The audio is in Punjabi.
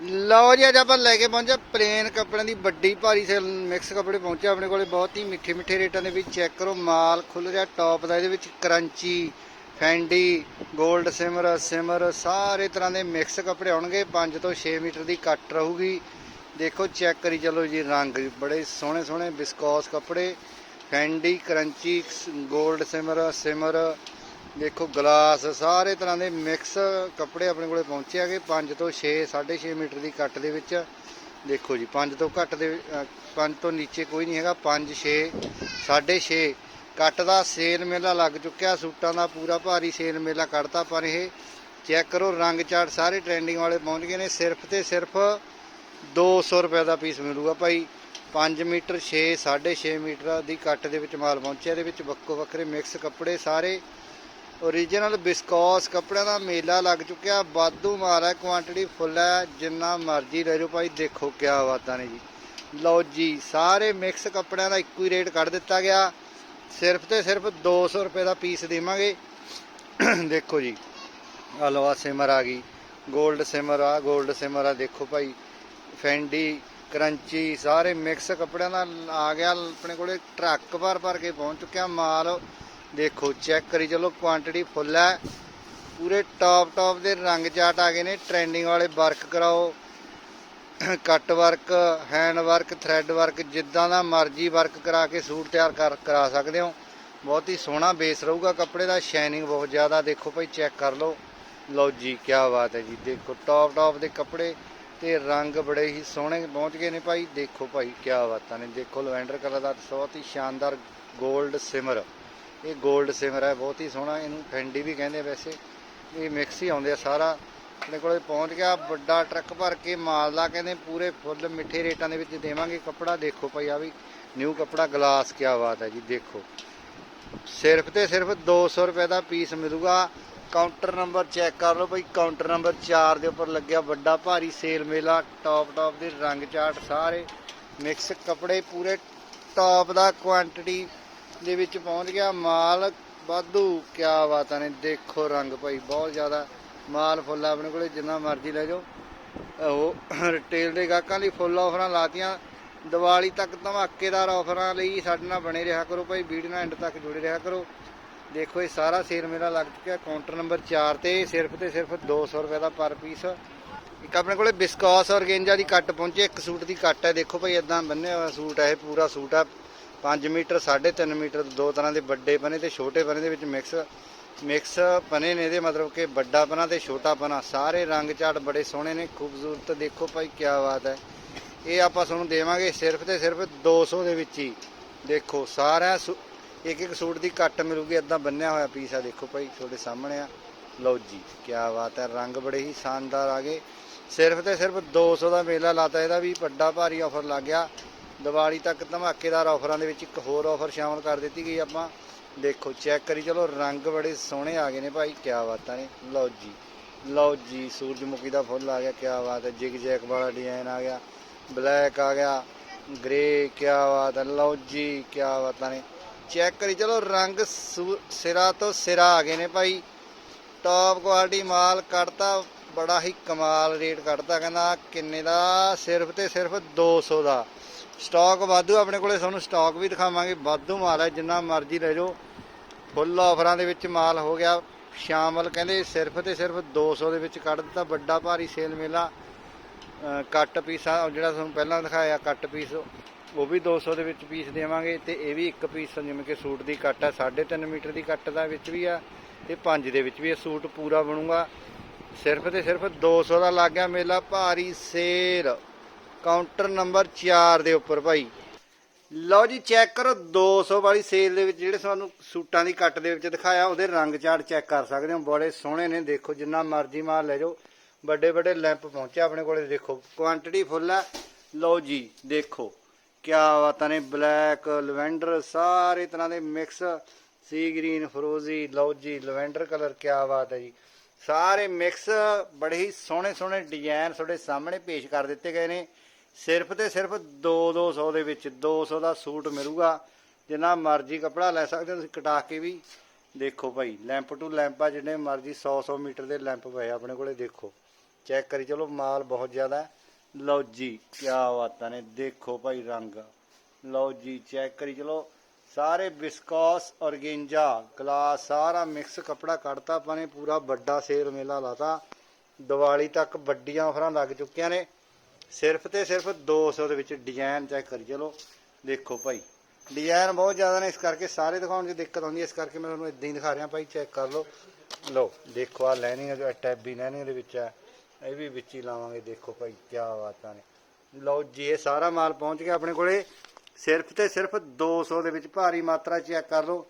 ਲਓ ਜੀ, ਅੱਜ ਆਪਾਂ ਲੈ ਕੇ ਪਹੁੰਚਿਆ ਪਲੇਨ ਕੱਪੜਿਆਂ ਦੀ ਵੱਡੀ ਭਾਰੀ ਸੇਲ ਮਿਕਸ ਕੱਪੜੇ ਪਹੁੰਚਿਆ ਆਪਣੇ ਕੋਲੇ, ਬਹੁਤ ਹੀ ਮਿੱਠੇ ਮਿੱਠੇ ਰੇਟਾਂ ਦੇ ਵਿੱਚ ਚੈੱਕ ਕਰੋ, ਮਾਲ ਖੁੱਲ ਰਿਹਾ ਟੌਪ ਦਾ, ਇਹਦੇ ਵਿੱਚ ਕਰੰਚੀ ਫੈਂਡੀ 골ਡ ਸਿਮਰ ਸਿਮਰ ਸਾਰੇ ਤਰ੍ਹਾਂ ਦੇ ਮਿਕਸ ਕੱਪੜੇ ਆਉਣਗੇ 5 ਤੋਂ 6 ਮੀਟਰ ਦੀ ਕੱਟ ਰਹੂਗੀ। ਦੇਖੋ ਚੈੱਕ ਕਰੀ ਚਲੋ ਜੀ, ਰੰਗ ਬੜੇ ਸੋਹਣੇ ਸੋਹਣੇ ਵਿਸਕੋਸ ਕੱਪੜੇ ਫੈਂਡੀ ਕਰੰਚੀ 골ਡ ਸਿਮਰ ਸਿਮਰ ਦੇਖੋ, ਗਲਾਸ ਸਾਰੇ ਤਰ੍ਹਾਂ ਦੇ ਮਿਕਸ ਕੱਪੜੇ ਆਪਣੇ ਕੋਲੇ ਪਹੁੰਚੇ ਹੈਗੇ। 5 ਤੋਂ 6 6.5 ਮੀਟਰ ਦੀ ਕੱਟ ਦੇ ਵਿੱਚ। ਦੇਖੋ ਜੀ 5 ਤੋਂ ਘੱਟ ਦੇ 5 ਤੋਂ ਨੀਚੇ ਕੋਈ ਨਹੀਂ ਹੈਗਾ। 5 6 6.5 ਕੱਟ ਦਾ ਸੇਲ ਮੇਲਾ ਲੱਗ ਚੁੱਕਿਆ। ਸੂਟਾਂ ਦਾ ਪੂਰਾ ਭਾਰੀ ਸੇਲ ਮੇਲਾ ਕੱਢਤਾ ਪਰ ਇਹ। ਚੈੱਕ ਕਰੋ, ਰੰਗ ਚਾਰਟ ਸਾਰੇ ਟ੍ਰੈਂਡਿੰਗ ਵਾਲੇ ਪਹੁੰਚ ਗਏ ਨੇ। ਸਿਰਫ ਤੇ ਸਿਰਫ 200 ਰੁਪਏ ਦਾ ਪੀਸ ਮਿਲੂਗਾ ਭਾਈ। 5 ਮੀਟਰ 6 6.5 ਮੀਟਰ ਦੀ ਕੱਟ ਦੇ ਵਿੱਚ ਮਾਲ ਪਹੁੰਚਿਆ। ਇਹਦੇ ਵਿੱਚ ਵੱਖੋ ਵੱਖਰੇ ਮਿਕਸ ਕੱਪੜੇ ਸਾਰੇ ਓਰੀਜਨਲ ਬਿਸਕੋਸ ਕੱਪੜਿਆਂ ਦਾ ਮੇਲਾ ਲੱਗ ਚੁੱਕਿਆ। ਵਾਧੂ ਮਾਲ ਹੈ ਕੁਆਂਟੀਟੀ ਫੁੱਲ ਹੈ। ਜਿੰਨਾ ਮਰਜ਼ੀ ਲੈ ਜਾਓ ਭਾਈ, ਦੇਖੋ ਕਿਆ ਬਾਤਾਂ ਨੇ ਜੀ। ਲਓ ਜੀ, ਸਾਰੇ ਮਿਕਸ ਕੱਪੜਿਆਂ ਦਾ ਇੱਕੋ ਹੀ ਰੇਟ ਕੱਢ ਦਿੱਤਾ ਗਿਆ। ਸਿਰਫ ਤੇ ਸਿਰਫ 200 ਰੁਪਏ ਦਾ ਪੀਸ ਦੇਵਾਂਗੇ। ਦੇਖੋ ਜੀ ਹਲਵਾ ਸਿਮਰ ਆ ਗਈ। 골ਡ ਸਿਮਰ ਆ 골ਡ ਸਿਮਰ ਆ। ਦੇਖੋ ਭਾਈ ਫੈਂਡੀ ਕਰੰਚੀ ਸਾਰੇ ਮਿਕਸ ਕੱਪੜਿਆਂ ਦਾ ਆ ਗਿਆ। ਆਪਣੇ ਕੋਲੇ ਟਰੱਕ ਭਰ ਭਰ ਕੇ ਪਹੁੰਚ ਚੁੱਕਿਆ ਮਾਲ। ਦੇਖੋ ਚੈੱਕ ਕਰੀ ਚਲੋ ਕੁਆਂਟੀਟੀ ਫੁੱਲ ਹੈ। ਪੂਰੇ ਟੌਪ ਟੌਪ ਦੇ ਰੰਗ ਚਾਟ ਆ ਗਏ ਨੇ। ਟ੍ਰੈਂਡਿੰਗ ਵਾਲੇ ਵਰਕ ਕਰਾਓ। Cut work hand work thread work ਜਿੱਦਾਂ ਦਾ ਮਰਜ਼ੀ ਵਰਕ ਕਰਾ ਕੇ ਸੂਟ ਤਿਆਰ ਕਰ, ਕਰਾ ਸਕਦੇ ਹੋ। ਬਹੁਤ ਹੀ ਸੋਹਣਾ ਬੇਸ ਰਹੂਗਾ ਕੱਪੜੇ ਦਾ। ਸ਼ਾਈਨਿੰਗ ਬਹੁਤ ਜ਼ਿਆਦਾ। ਦੇਖੋ ਭਾਈ ਚੈੱਕ ਕਰ ਲਓ। ਲਓ ਜੀ ਕੀ ਬਾਤ ਹੈ ਜੀ। ਦੇਖੋ ਟੌਪ ਟੌਪ ਦੇ ਕੱਪੜੇ ਤੇ ਰੰਗ ਬੜੇ ਹੀ ਸੋਹਣੇ ਪਹੁੰਚ ਗਏ ਨੇ ਭਾਈ। ਦੇਖੋ ਭਾਈ ਕੀ ਬਾਤਾਂ ਨੇ। ਦੇਖੋ, ਲਵੈਂਡਰ ਕਲਰ ਦਾ ਬਹੁਤ ਹੀ ਸ਼ਾਨਦਾਰ 골ਡ ਸਿਮਰ ਇਹ 골ਡ ਸਿਮਰ ਹੈ, ਬਹੁਤ ਹੀ ਸੋਹਣਾ, ਇਹਨੂੰ ਫੈਂਡੀ ਵੀ ਕਹਿੰਦੇ ਵੈਸੇ। ਇਹ ਮਿਕਸ ਹੀ ਆਉਂਦੇ ਆ ਸਾਰਾ। ਆਪਣੇ ਕੋਲੇ ਪਹੁੰਚ ਗਿਆ, ਵੱਡਾ ਟਰੱਕ ਭਰ ਕੇ ਮਾਲ ਦਾ, ਕਹਿੰਦੇ ਪੂਰੇ ਫੁੱਲ ਮਿੱਠੇ ਰੇਟਾਂ ਦੇ ਵਿੱਚ ਦੇਵਾਂਗੇ। ਕੱਪੜਾ ਦੇਖੋ ਭਾਈ, ਆ ਵੀ ਨਿਊ ਕੱਪੜਾ, ਗਲਾਸ ਕੀ ਬਾਤ ਹੈ ਜੀ, ਦੇਖੋ। ਸਿਰਫ ਤੇ ਸਿਰਫ 200 ਰੁਪਏ ਦਾ ਪੀਸ ਮਿਲੂਗਾ। ਕਾਊਂਟਰ ਨੰਬਰ ਚੈੱਕ ਕਰ ਲਓ ਭਾਈ, ਕਾਊਂਟਰ ਨੰਬਰ 4 ਦੇ ਉੱਪਰ ਲੱਗਿਆ ਵੱਡਾ ਭਾਰੀ ਸੇਲ ਮੇਲਾ, ਟੌਪ ਟੌਪ ਦੇ ਰੰਗ ਚਾਟ ਸਾਰੇ। ਮਿਕਸ ਕੱਪੜੇ ਪੂਰੇ, ਟੌਪ ਦਾ ਕੁਆਂਟੀਟੀ ਦੇ ਵਿੱਚ ਪਹੁੰਚ ਗਿਆ ਮਾਲ ਵਾਧੂ, ਕਿਆ ਬਾਤਾਂ ਨੇ, ਦੇਖੋ ਰੰਗ ਭਾਈ, ਬਹੁਤ ਜ਼ਿਆਦਾ ਮਾਲ ਫੁੱਲ ਆਪਣੇ ਕੋਲੇ, ਜਿੰਨਾ ਮਰਜ਼ੀ ਲੈ ਜਾਓ। ਉਹ ਰਿਟੇਲ ਦੇ ਗਾਹਕਾਂ ਲਈ ਫੁੱਲ ਆਫਰਾਂ ਲਾਤੀਆਂ। ਦੀਵਾਲੀ ਤੱਕ ਧਮਾਕੇਦਾਰ ਆਫਰਾਂ ਲਈ ਸਾਡੇ ਨਾਲ ਬਣੇ ਰਿਹਾ ਕਰੋ ਭਾਈ ਵੀਡੀਓ ਨਾਲ ਐਂਡ ਤੱਕ ਜੁੜੇ ਰਿਹਾ ਕਰੋ। ਦੇਖੋ ਇਹ ਸਾਰਾ ਸੇਲ ਮੇਰਾ ਲੱਗ ਚੁੱਕਿਆ ਕਾਊਂਟਰ ਨੰਬਰ 4 ਤੇ, ਸਿਰਫ ਤੇ ਸਿਰਫ 200 ਰੁਪਏ ਦਾ ਪਰ ਪੀਸ ਇੱਕ ਆਪਣੇ ਕੋਲੇ ਬਿਸਕੋਸ ਔਰਗੇਂਜਾ ਦੀ ਕੱਟ ਪਹੁੰਚੇ, ਇੱਕ ਸੂਟ ਦੀ ਕੱਟ ਹੈ, ਦੇਖੋ ਭਾਈ ਇਦਾਂ ਬੰਨਿਆ ਹੋਇਆ ਸੂਟ ਹੈ, ਇਹ ਪੂਰਾ ਸੂਟ ਆ 5 ਮੀਟਰ 3.5 ਮੀਟਰ, ਦੋ ਤਰ੍ਹਾਂ ਦੇ ਵੱਡੇ ਪਨੇ ਤੇ ਛੋਟੇ ਪਨੇ ਦੇ ਵਿੱਚ ਮਿਕਸ ਮਿਕਸ ਪਨੇ ਨੇ ਇਹਦੇ, ਮਤਲਬ ਕਿ ਵੱਡਾ ਪਨਾ ਤੇ ਛੋਟਾ ਪਨਾ ਸਾਰੇ ਰੰਗ ਝਾੜ ਬੜੇ ਸੋਹਣੇ ਨੇ, ਖੂਬਸੂਰਤ, ਦੇਖੋ ਭਾਈ ਕੀ ਬਾਤ ਹੈ। ਇਹ ਆਪਾਂ ਤੁਹਾਨੂੰ ਦੇਵਾਂਗੇ ਸਿਰਫ ਤੇ ਸਿਰਫ 200 ਦੇ ਵਿੱਚ ਹੀ। ਦੇਖੋ, ਸਾਰਾ ਇੱਕ ਇੱਕ ਸੂਟ ਦੀ ਕੱਟ ਮਿਲੂਗੀ ਇਦਾਂ ਬੰਨਿਆ ਹੋਇਆ ਪੀਸ ਆ, ਦੇਖੋ ਭਾਈ, ਤੁਹਾਡੇ ਸਾਹਮਣੇ ਆ। ਲਓ ਜੀ ਕੀ ਬਾਤ ਹੈ, ਰੰਗ ਬੜੇ ਹੀ ਸ਼ਾਨਦਾਰ ਆ ਗਏ। ਸਿਰਫ ਤੇ ਸਿਰਫ 200 ਦਾ ਮੇਲਾ ਲਾਤਾ, ਇਹਦਾ ਵੀ ਵੱਡਾ ਭਾਰੀ ਆਫਰ ਲੱਗ ਗਿਆ। ਦੀਵਾਲੀ ਤੱਕ ਧਮਾਕੇਦਾਰ ਆਫਰਾਂ ਦੇ ਵਿੱਚ ਇੱਕ ਹੋਰ ਆਫਰ ਸ਼ਾਮਲ ਕਰ ਦਿੱਤੀ ਗਈ। ਆਪਾਂ ਦੇਖੋ, ਚੈੱਕ ਕਰੀ। ਚਲੋ, ਰੰਗ ਬੜੇ ਸੋਹਣੇ ਆ ਗਏ ਨੇ ਭਾਈ। ਕੀ ਬਾਤਾਂ ਨੇ। ਲਓ ਜੀ ਲਓ ਜੀ, ਸੂਰਜਮੁਖੀ ਦਾ ਫੁੱਲ ਆ ਗਿਆ। ਕੀ ਬਾਤ ਹੈ। ਜਿਗ ਜੈਕ ਵਾਲਾ ਡਿਜ਼ਾਈਨ ਆ ਗਿਆ। ਬਲੈਕ ਆ ਗਿਆ। ਗ੍ਰੇ ਕੀ ਬਾਤ ਹੈ। ਲਓ ਜੀ ਕੀ ਬਾਤਾਂ ਨੇ। ਚੈੱਕ ਕਰੀ। ਚਲੋ, ਰੰਗ ਸੂ- ਸਿਰਾ ਤੋਂ ਸਿਰਾ ਆ ਗਏ ਨੇ ਭਾਈ। ਟੌਪ ਕੁਆਲਿਟੀ ਮਾਲ ਕੱਢਤਾ। ਬੜਾ ਹੀ ਕਮਾਲ ਰੇਟ ਕੱਢਤਾ। ਕਹਿੰਦਾ, ਕਿੰਨੇ ਦਾ? ਸਿਰਫ ਤੇ ਸਿਰਫ 200 ਦਾ। ਸਟਾਕ ਵਾਧੂ, ਆਪਣੇ ਕੋਲੇ ਤੁਹਾਨੂੰ ਸਟਾਕ ਵੀ ਦਿਖਾਵਾਂਗੇ। ਵਾਧੂ ਮਾਲ ਹੈ, ਜਿੰਨਾ ਮਰਜ਼ੀ ਲੈ ਜਾਓ। ਫੁੱਲ ਆਫਰਾਂ ਦੇ ਵਿੱਚ ਮਾਲ ਹੋ ਗਿਆ। ਸ਼ਾਮਲ ਕਹਿੰਦੇ ਸਿਰਫ ਤੇ ਸਿਰਫ 200 ਦੇ ਵਿੱਚ ਕੱਢ ਦਿੱਤਾ। ਵੱਡਾ ਭਾਰੀ ਸੇਲ ਮੇਲਾ ਕੱਟ ਪੀਸਾ ਜਿਹੜਾ ਤੁਹਾਨੂੰ ਪਹਿਲਾਂ ਦਿਖਾਇਆ ਕੱਟ ਪੀਸ ਉਹ ਵੀ 200 ਦੇ ਵਿੱਚ ਪੀਸ ਦੇਵਾਂਗੇ। ਤੇ ਇਹ ਵੀ ਇੱਕ ਪੀਸ ਜਿਵੇਂ ਕਿ ਸੂਟ ਦੀ ਕੱਟ ਹੈ 3.5 ਮੀਟਰ ਦੀ ਕੱਟ ਦਾ ਵਿੱਚ ਵੀ ਆ, ਤੇ 5 ਦੇ ਵਿੱਚ ਵੀ ਇਹ ਸੂਟ ਪੂਰਾ ਬਣੂਗਾ। ਸਿਰਫ ਤੇ ਸਿਰਫ 200 ਦਾ ਲੱਗ ਗਿਆ ਮੇਲਾ, ਭਾਰੀ ਸੇਲ। ਕਾਊਂਟਰ ਨੰਬਰ 4 ਦੇ ਉੱਪਰ ਭਾਈ। ਲਓ ਜੀ ਚੈੱਕ ਕਰੋ 200 ਵਾਲੀ ਸੇਲ ਦੇ ਵਿੱਚ ਜਿਹੜੇ ਤੁਹਾਨੂੰ ਸੂਟਾਂ ਦੀ ਕੱਟ ਦੇ ਵਿੱਚ ਦਿਖਾਇਆ, ਉਹਦੇ ਰੰਗ ਚਾੜ ਚੈੱਕ ਕਰ ਸਕਦੇ ਹੋ। ਬੜੇ ਸੋਹਣੇ ਨੇ, ਦੇਖੋ, ਜਿੰਨਾ ਮਰਜ਼ੀ ਮਾਲ ਲੈ ਜਾਓ। ਵੱਡੇ ਵੱਡੇ ਲੈਂਪ ਪਹੁੰਚਿਆ ਆਪਣੇ ਕੋਲੇ, ਦੇਖੋ ਕੁਆਂਟੀਟੀ ਫੁੱਲ ਹੈ ਲਓ ਜੀ, ਦੇਖੋ, ਕਿਆ ਬਾਤਾਂ ਨੇ ਬਲੈਕ ਲਵੈਂਡਰ ਸਾਰੇ ਤਰ੍ਹਾਂ ਦੇ ਮਿਕਸ ਸੀ ਗ੍ਰੀਨ ਫਰੋਜ਼ੀ ਲਓ ਜੀ ਲਵੈਂਡਰ ਕਲਰ ਕਿਆ ਬਾਤ ਹੈ ਜੀ। ਸਾਰੇ ਮਿਕਸ, ਬੜੇ ਹੀ ਸੋਹਣੇ ਸੋਹਣੇ ਡਿਜ਼ਾਈਨ ਤੁਹਾਡੇ ਸਾਹਮਣੇ ਪੇਸ਼ ਕਰ ਦਿੱਤੇ ਗਏ ਨੇ। ਸਿਰਫ ਤੇ ਸਿਰਫ 2-200 ਦੇ ਵਿੱਚ 200 ਦਾ ਸੂਟ ਮਿਲੂਗਾ। ਜਿੰਨਾ ਮਰਜ਼ੀ ਕਪੜਾ ਲੈ ਸਕਦੇ ਹੋ, ਤੁਸੀਂ ਕਟਾ ਕੇ ਵੀ ਦੇਖੋ ਭਾਈ। ਲੈਂਪ ਟੂ ਲੈਂਪ ਆ, ਜਿੰਨੇ ਮਰਜ਼ੀ 100-100 ਮੀਟਰ ਦੇ ਲੈਂਪ ਪਏ ਆਪਣੇ ਕੋਲੇ ਦੇਖੋ। ਚੈੱਕ ਕਰੀ, ਚਲੋ ਮਾਲ ਬਹੁਤ ਜ਼ਿਆਦਾ ਲਓ ਜੀ ਕੀ ਬਾਤਾਂ ਨੇ, ਦੇਖੋ ਭਾਈ ਰੰਗ। ਲਓ ਜੀ, ਚੈੱਕ ਕਰੀ, ਚਲੋ ਸਾਰੇ ਵਿਸਕੋਸ, ਔਰਗੇਂਜਾ, ਗਲਾਸ, ਸਾਰਾ ਮਿਕਸ ਕਪੜਾ ਕੱਢਤਾ, ਆਪਾਂ ਨੇ ਪੂਰਾ ਵੱਡਾ ਸੇਲ ਮੇਲਾ ਲਾਤਾ। ਦੀਵਾਲੀ ਤੱਕ ਵੱਡੀਆਂ ਆਫਰਾਂ ਲੱਗ ਚੁੱਕੀਆਂ ਨੇ। ਸਿਰਫ ਤੇ ਸਿਰਫ 200 ਦੇ ਵਿੱਚ ਡਿਜ਼ਾਈਨ ਚੈੱਕ ਕਰੀ ਚਲੋ। ਦੇਖੋ ਭਾਈ, ਡਿਜ਼ਾਈਨ ਬਹੁਤ ਜ਼ਿਆਦਾ ਨੇ, ਇਸ ਕਰਕੇ ਸਾਰੇ ਦਿਖਾਉਣ 'ਚ ਦਿੱਕਤ ਆਉਂਦੀ ਹੈ। ਇਸ ਕਰਕੇ ਮੈਂ ਤੁਹਾਨੂੰ ਇਦਾਂ ਹੀ ਦਿਖਾ ਰਿਹਾ ਭਾਈ, ਚੈੱਕ ਕਰ ਲਓ। ਲਓ, ਦੇਖੋ ਆ ਲੈਨਿੰਗ ਜੋ ਟੈਬੀ ਲੈਨਿੰਗ ਦੇ ਵਿੱਚ ਹੈ। ਇਹ ਵੀ ਵਿੱਚ ਹੀ ਲਾਵਾਂਗੇ। ਦੇਖੋ ਭਾਈ ਕੀ ਬਾਤਾਂ ਨੇ। ਲਓ ਜੀ, ਇਹ ਸਾਰਾ ਮਾਲ ਪਹੁੰਚ ਗਿਆ ਆਪਣੇ ਕੋਲੇ। ਸਿਰਫ ਤੇ ਸਿਰਫ 200 ਦੇ ਵਿੱਚ ਭਾਰੀ ਮਾਤਰਾ ਚੈੱਕ ਕਰ ਲਓ।